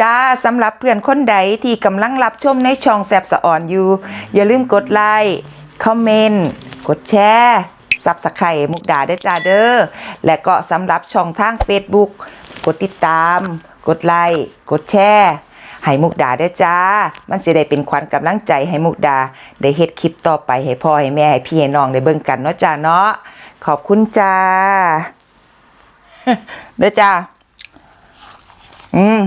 จ้าสำหรับเพื่อนคนใดที่กำลังรับชมในช่องแซบสะอ่อนอยู่ อย่าลืมกดไลค์คอมเมนต์กดแชร์ซับสไครต์มุกดาเด้จ้าเด้อและก็สำหรับช่องทาง Facebook กดติดตาม กดไลค์กดแชร์ให้มุกดาเด้จ้า มันจะได้เป็นขวัญกำลังใจให้มุกดา ได้เฮ็ดคลิปต่อไปให้พ่อให้แม่ให้พี่ให้น้องได้เบิ่งกันเนาะจ้าเนาะขอบคุณจ้าเด้อจ้าอืม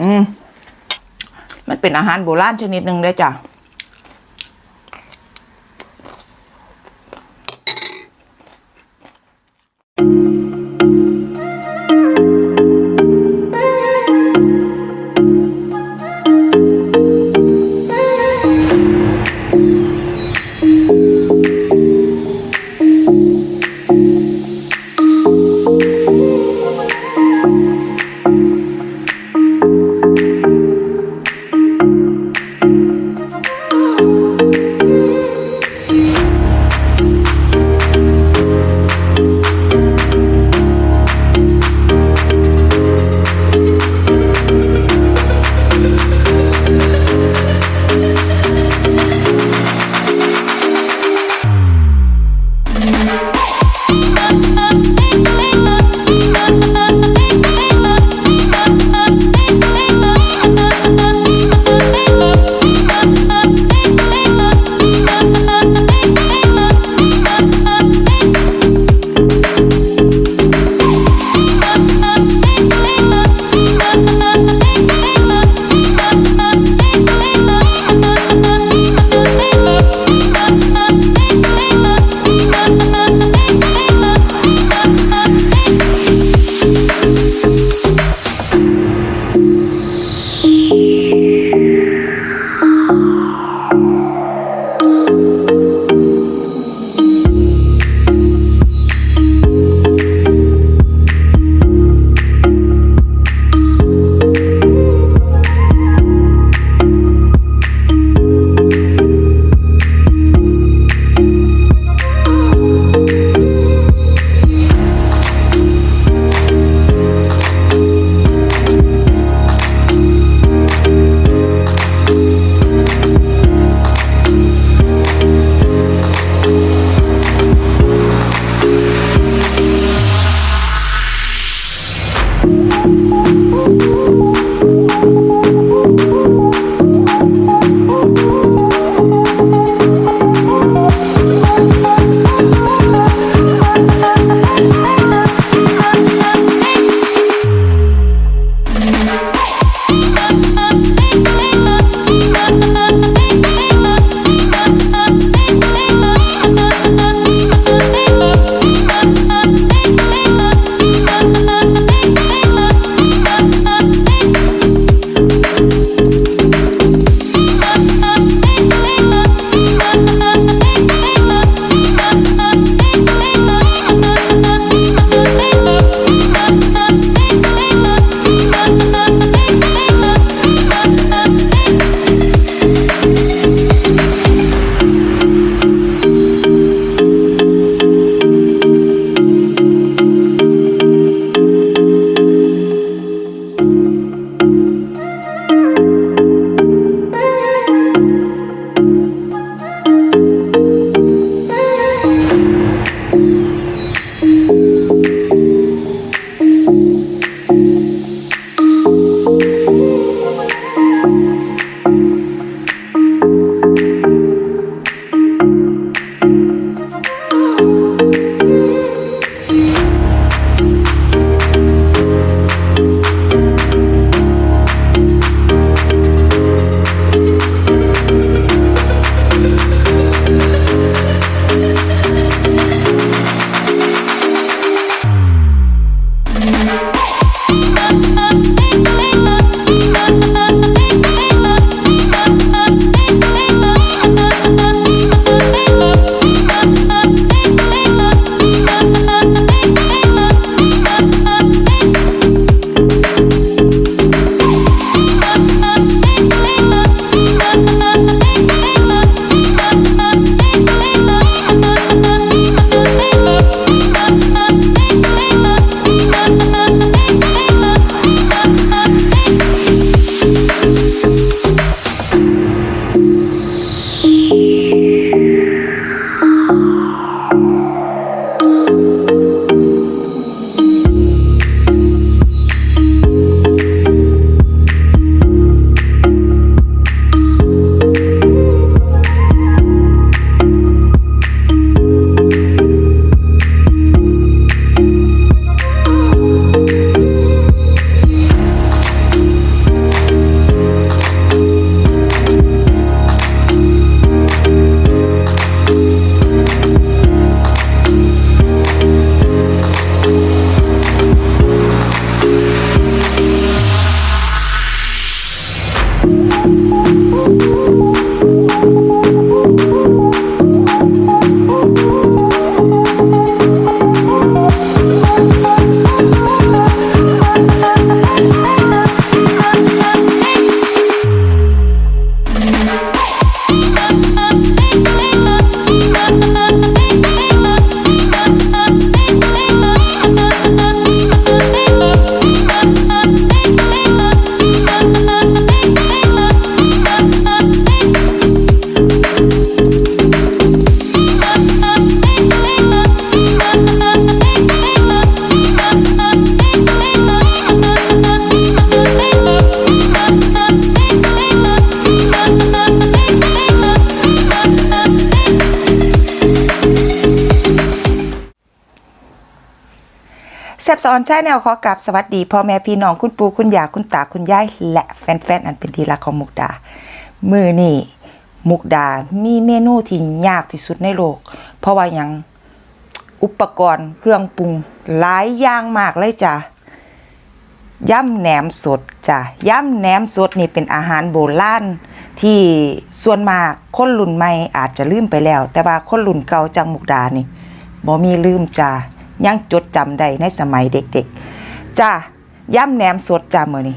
อืมมันเป็นอาหารโบราณชนิดหนึ่งเลยจ้ะ บสอนใช้แนวขอกราบสวัสดีพ่อแม่พี่น้องคุณปู่คุณยาคุณตาคุณยายและแฟนๆอันเป็นที่รักของมุกดา มือนี่มุกดา มีเมนูที่ยากที่สุดในโลก เพราะว่ายังอุปกรณ์เครื่องปรุงหลายอย่างมากเลยจ้ะย่ำแหนมสดจ้ะย่ำแหนมสดนี่เป็นอาหารโบราณที่ส่วนมากคนรุ่นใหม่อาจจะลืมไปแล้ว แต่ว่าคนรุ่นเก่าจังมุกดานี่บ่มีลืมจ้ะ ยังจดจำได้ในสมัยเด็กๆ จ้ะย่ำแหนมสดจ้ะมื้อนี้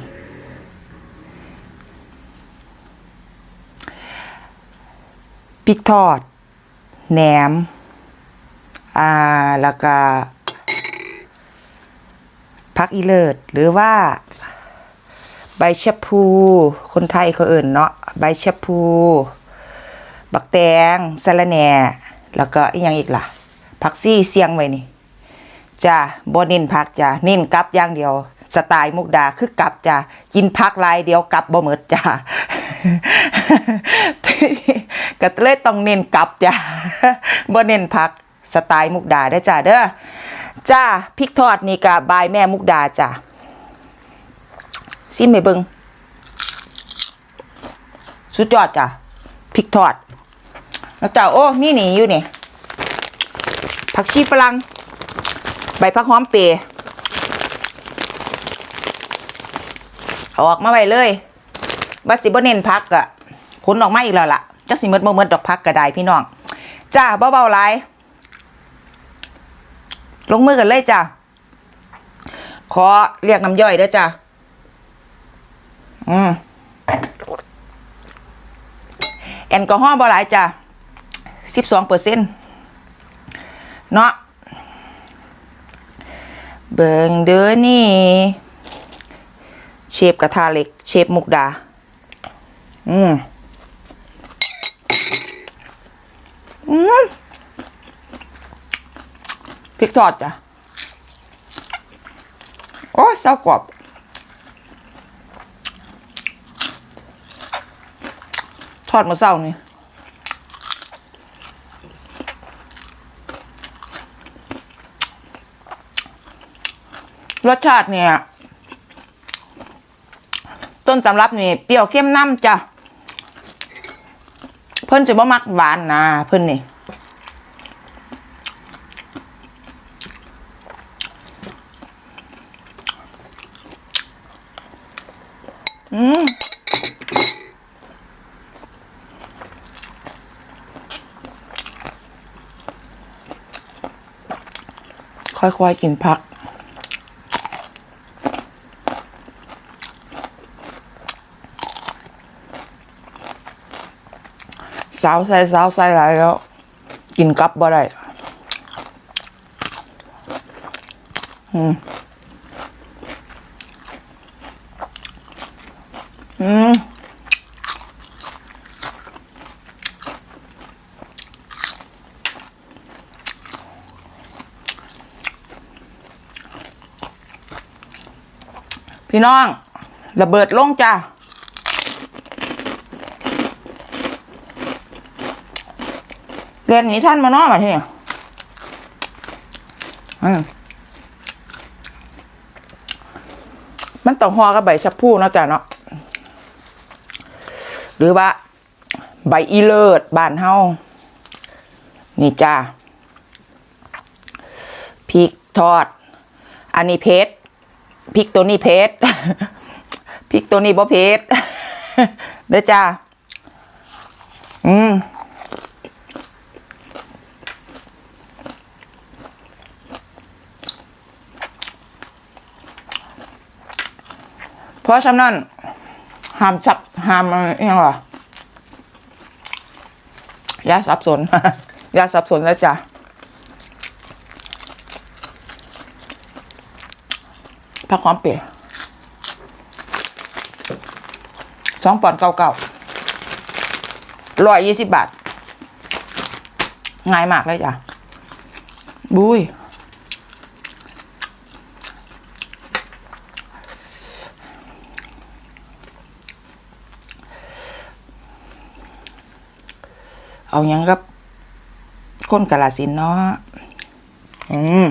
พริกทอด แหนม อ่า แล้วก็พักอีเลิศหรือว่า ใบชะพู คนไทยเขาเอิ่นเนาะใบชะพู บักแตงสะระแหน่ แล้วก็อีกอย่างอีกล่ะ ผักซี่เสียงไว้นี่ จ้าบ่น้นผักจ้าเน้นกลับอย่างเดียว สไตล์มุกดาคือกลับจ้ากินผักลายเดียวกลับบ่หมดจ้าก็เลยต้องเน้นกลับจ้าบ่เน้นผักสไตล์มุกดาได้จ้าเด้อจ้าพริกทอดนี่กะบายแม่มุกดาจ้าซิมให้เบิงสุดยอดจ้ะพริกทอดแล้วจ้าโอ้มีหนีอยู่นี่ผักชีฝรั่ง ใบผักหอมเปรย์ออกมาไว้เลยบัสิบเน้นพักอะขนออกมาอีกแล้วล่ะจักสิหมดบ่หมดดอกพักก็ได้พี่น้องจ้าเบาๆหลายลงมือกันเลยจ้ะขอเรียกน้ำย่อยด้อจ้ะอืมแอลกอฮอล์บ่หลายจ้ะสิบสองเปอร์เซ็นต์เนาะ เบิงเด้อนี่ เชฟกระทะเหล็ก เชฟมุกดา อืมอืมพริกทอดจ้ะ โอ้ยเศร้ากรอบทอดมาเศร้านี่ รสชาติเนี่ย ต้นตำรับนี่เปรี้ยวเข้มน้ำจ้ะ เพิ่นจะบ่มักหวานนะเพิ่นนี่อืมค่อยๆกินพัก สาวใส่สาวใส่หลายแล้ว กินกับบ่ได้อืมอืมพี่น้อง ระเบิดลงจ้า เรียนหนี้ท่านมานาะมาที่นี่อืมมันต้องห่อกับใบชะพูเนาะจ้ะเนาะ หรือว่า ใบอีเลิศบานเฮานี่จ้าพริกทอด อันนี้เพชรพริกตัวนี้เพชรพริกตัวนี้บ่เพชรเด้อจ้าอืม เพราะฉะนั้นห้ามจับห้ามอะไรอหยังวะอย่าสับสนอย่าสับสนแล้วจ้ะผักความเปียสองปอนด์เก้าเก้าร้อยยี่สิบบาท ง่ายมากเลยจ้ะบุ้ย เอาอยังกับคนกาลาสินเนาะ อืม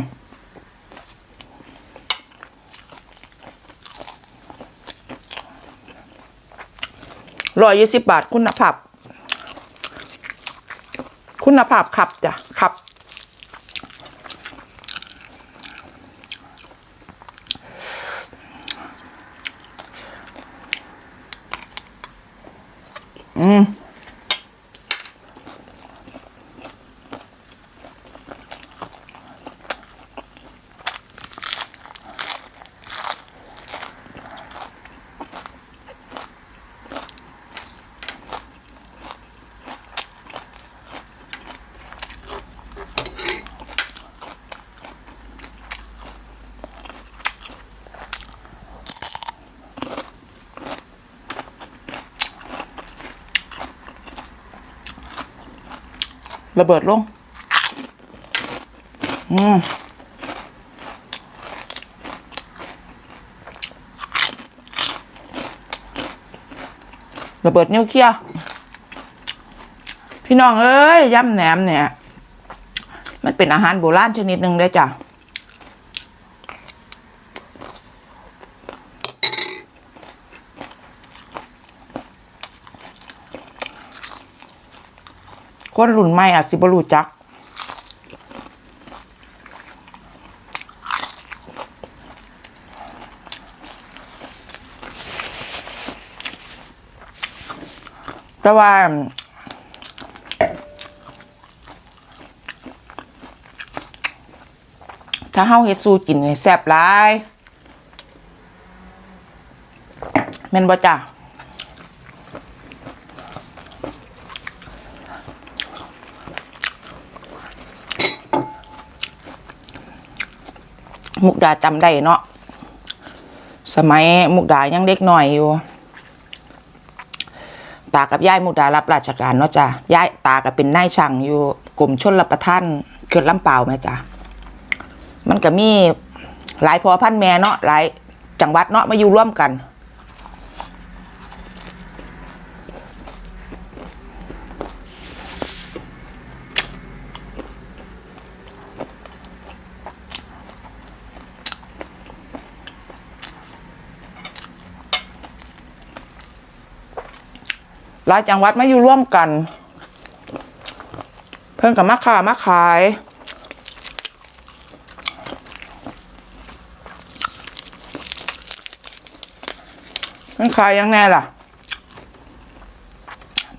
ร้อยยี่สิบบาทคุณภาพ คุณภาพขับจ้ะขับ อืม ระเบิดลง อืมระเบิดนิวเคี้ยวพี่น้องเอ้ยย่ำแหนมเนี่ย มันเป็นอาหารโบราณชนิดหนึ่งได้จ้ะ คนรุ่นใหม่อาจสิบรู้จัก แต่ว่าถ้าเฮาเฮ็ดสู้กินนี่แซ่บหลายแม่นบ่จ้ะ มุกดาจำได้เนาะสมัยมุกดายังเด็กหน่อยอยู่ตากับยายมุกดารับราชการเนาะจ้ะยายตาก็เป็นนายช่างอยู่กรมชนรับประทานเขื่อนลำเปล่าไหมจ้ะมันก็มีหลายพอพันแม่เนาะหลายจังหวัดเนาะมาอยู่ร่วมกัน หลายจังหวัดไมาอยู่ร่วมกัน เพิ่นกับมาค้ามาขาย เพิ่นขายยังแน่ล่ะ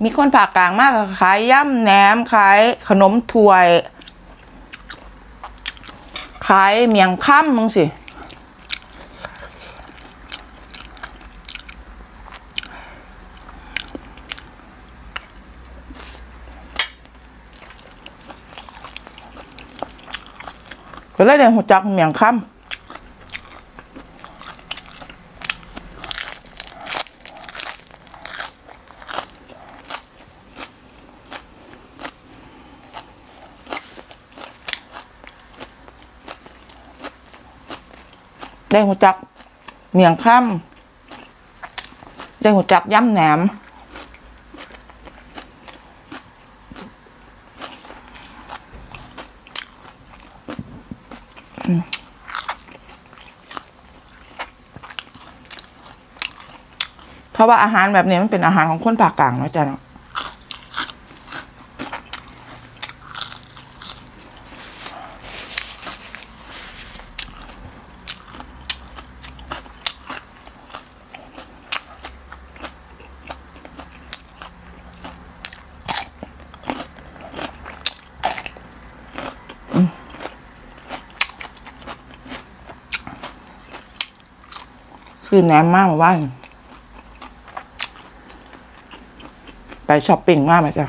มีคนภาคกลางมากก็ขายย่ำแหนมขายขนมถ้วย ขายเมียงค่ำมึงสิ ก็เลยเดินหัวจักเมียงคำได้หัวจักเมียงค่ำได้หัวจักย้ำแหนม เพราะว่าอาหารแบบนี้มันเป็นอาหารของคนภาคกลางเนาะจ้ะเนาะ คือแหนมมากมาว่าไปช้อปปิ้งมากไหมจ๊ะ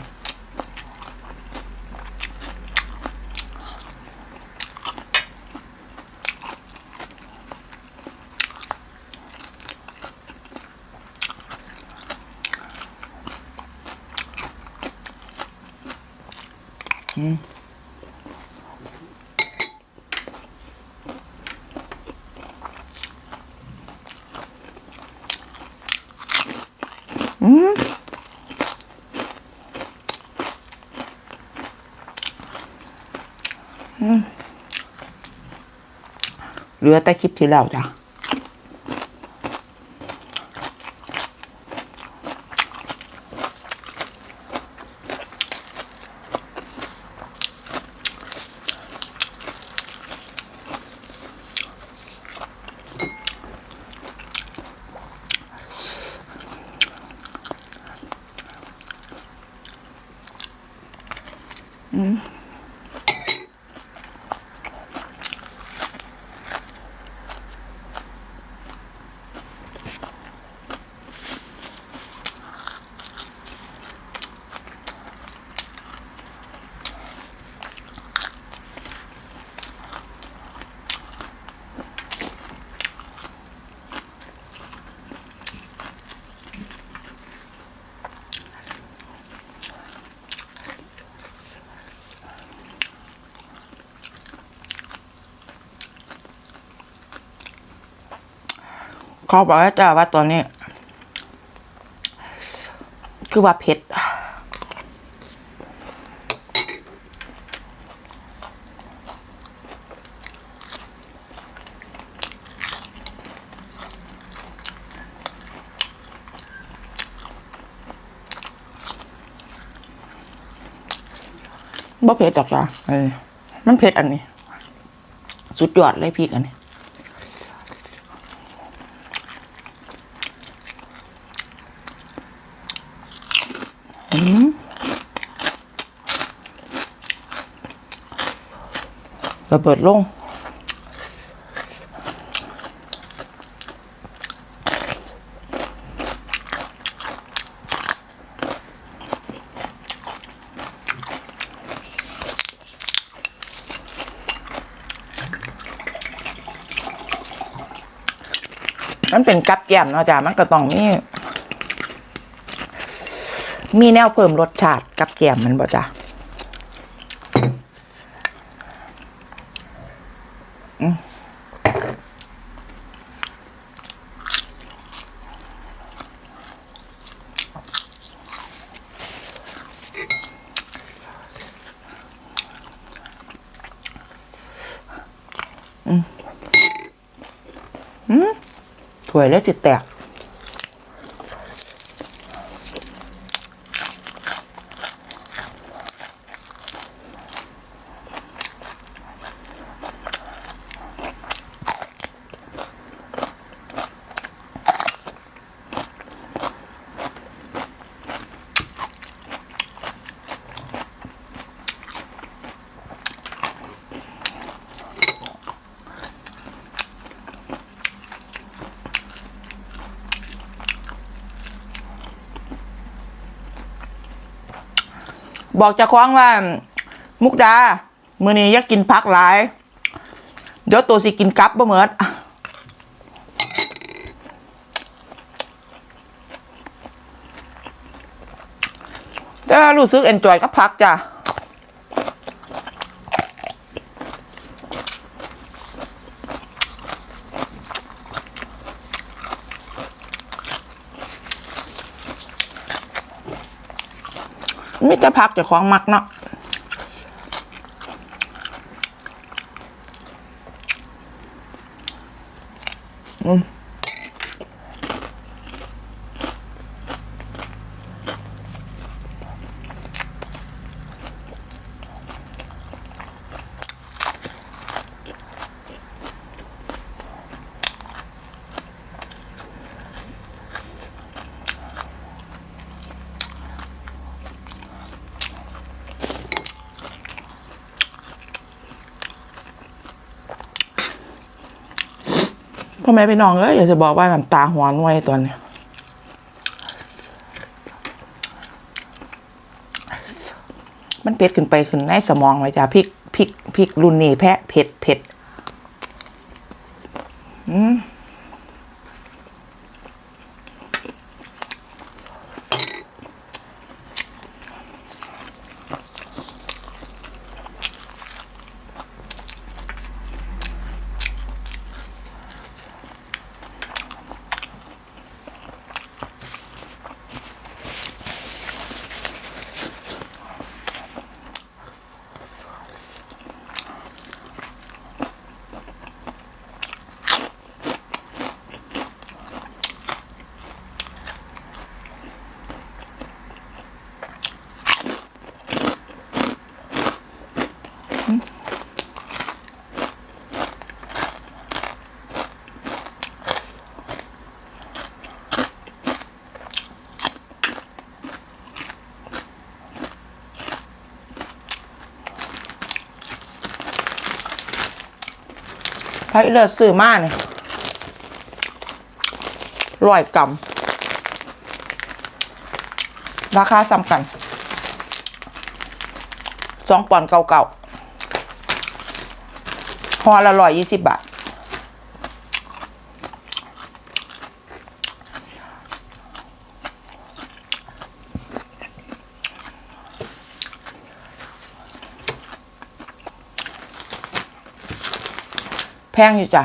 อืมอืม เหลือแต่คลิปที่แล้วจ้ะ เขาบอกแล้วจ้าว่าตอนนี้ คือว่าเผ็ดบ่เผ็ดดอกจ้ะเออมันเผ็ดอันนี้ สุดยอดเลยพริกอันนี้ ระเบิดลงมันเป็นกับแกมเนาะจ้ะมันก็ต้องมีมีแนวเพิ่มรสชาติกับแกมมันบ่จ้ะอืมอืมอืมถ้ วยแล้วจิตแตก บอกจะคล้องว่า มุกดา มือนี้อยากกินพักหลาย เดี๋ยวตัวสิกินกับบ่เหมิดแต่ว่ารู้สึกเอนจอยกับพักจ้ะ มิตรพักเจะของมักเนาะ พ่อแม่พี่น้องเอ้ยอยากจะบอกว่าน้ำตาหัวน่วยตอนนี้มันเผ็ดขึ้นไปขึ้นในสมองไว้จ้าพริกพริกพริกรุ่นนี้แพะเผ็ดเผ็ดอืม ไพ่เลือดซื้อมาเนี่ยร้อยกรัมราคาซ้ำกันสองปอนด์เก่าๆห่อละร้อยยี่สิบบาท แพงอยู่จ้ะ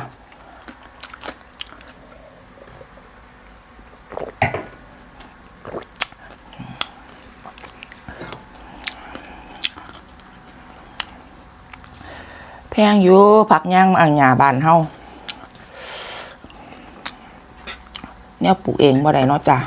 แพงอยู่ผักย่างอังหยาบานเฮาเนี่ยปลูกเองบ่ได้เนาะจ้ะ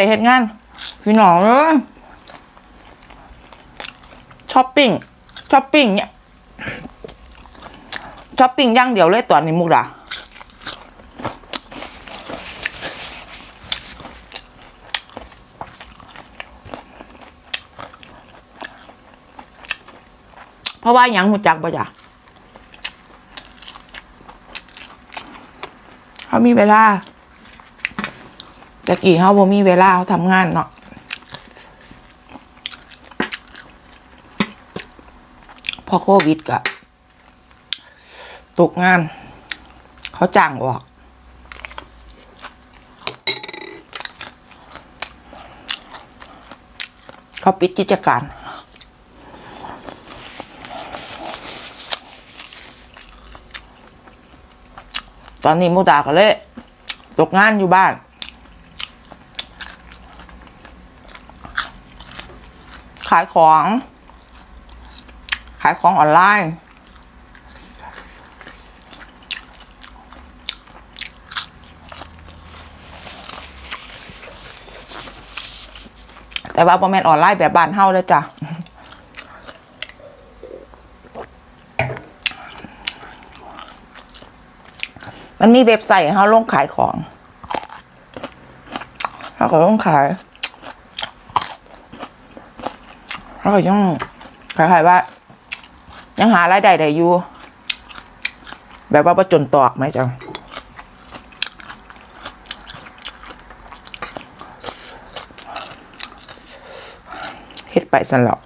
ได้เฮ็ดงาน พี่น้องเอ้ยช้อปปิ้งช้อปปิ้งเนี่ยช้อปปิ้งย่างเดียวเลยตอนนี้มุกดาเพราะว่ายังหูจักบ่จ้ะเขามีเวลา ตะกี้เขาบ่มีเวลาเขาทำงานเนาะพอโควิดก็ตกงาน เขาจ้างออก เขาปิดกิจการตอนนี้มุดาก็เลย ตกงานอยู่บ้าน ขายของ ขายของออนไลน์ แต่ว่าประมาณออนไลน์แบบบ้านเฮาเลยจ้ะมันมีเว็บไซต์ให้เฮาลงขายของเขาก็ลงขาย เราก็ยังขายๆว่า ยังหารายได้ได้อยู่แบบว่าประจนตอกไหมจ้ะเฮ็ดไปสนหรอก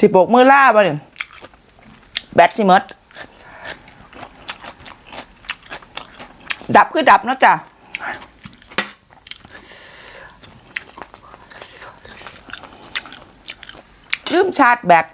สิบกมือล่าบ่เนี่ยแบตสิมดดับคือดับเนาะจ้ะลืมชาร์จแบต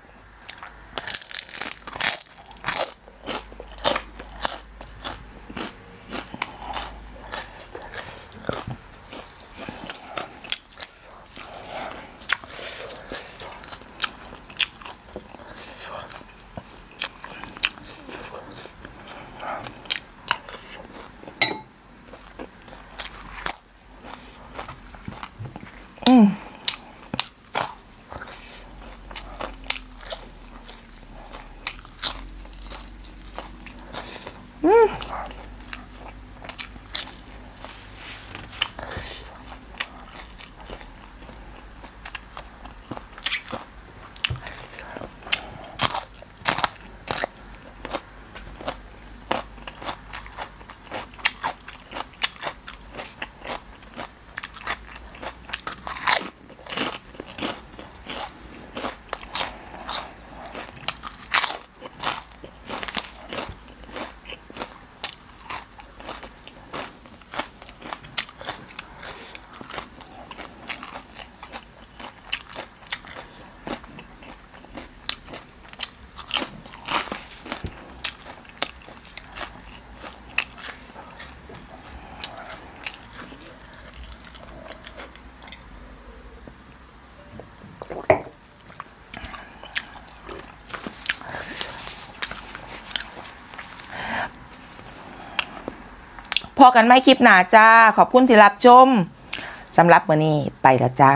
พอกันไม่คลิปหนาจ้า ขอบคุณที่รับชมสำหรับวันนี้ไปแล้วจ้า